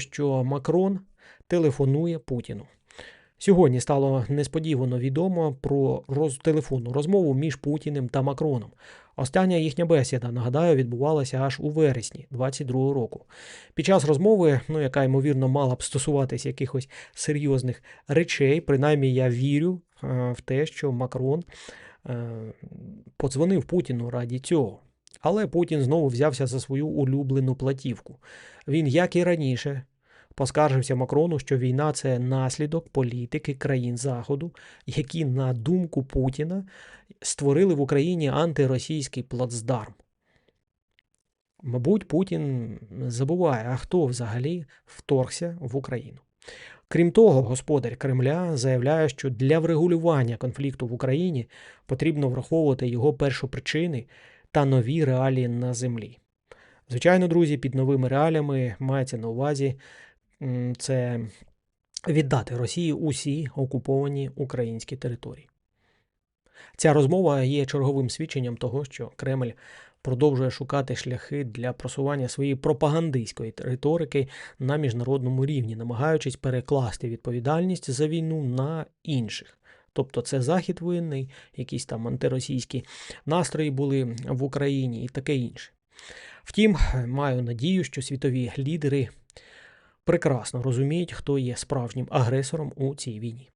що Макрон телефонує Путіну. Сьогодні стало несподівано відомо про роз... телефонну розмову між Путіним та Макроном. Остання їхня бесіда, нагадаю, відбувалася аж у вересні 22-го року. Під час розмови, ну яка ймовірно мала б стосуватись якихось серйозних речей, принаймні я вірю е, в те, що Макрон е, подзвонив Путіну раді цього. Але Путін знову взявся за свою улюблену платівку. Він, як і раніше, поскаржився Макрону, що війна це наслідок політики країн Заходу, які, на думку Путіна, створили в Україні антиросійський плацдарм. Мабуть, Путін забуває, а хто взагалі вторгся в Україну. Крім того, господар Кремля заявляє, що для врегулювання конфлікту в Україні потрібно враховувати його першопричини та нові реалії на землі. Звичайно, друзі, під новими реаліями мається на увазі це віддати Росії усі окуповані українські території. Ця розмова є черговим свідченням того, що Кремль продовжує шукати шляхи для просування своєї пропагандистської риторики на міжнародному рівні, намагаючись перекласти відповідальність за війну на інших. Тобто це захід воєнний, якісь там антиросійські настрої були в Україні і таке інше. Втім, маю надію, що світові лідери прекрасно розуміють, хто є справжнім агресором у цій війні.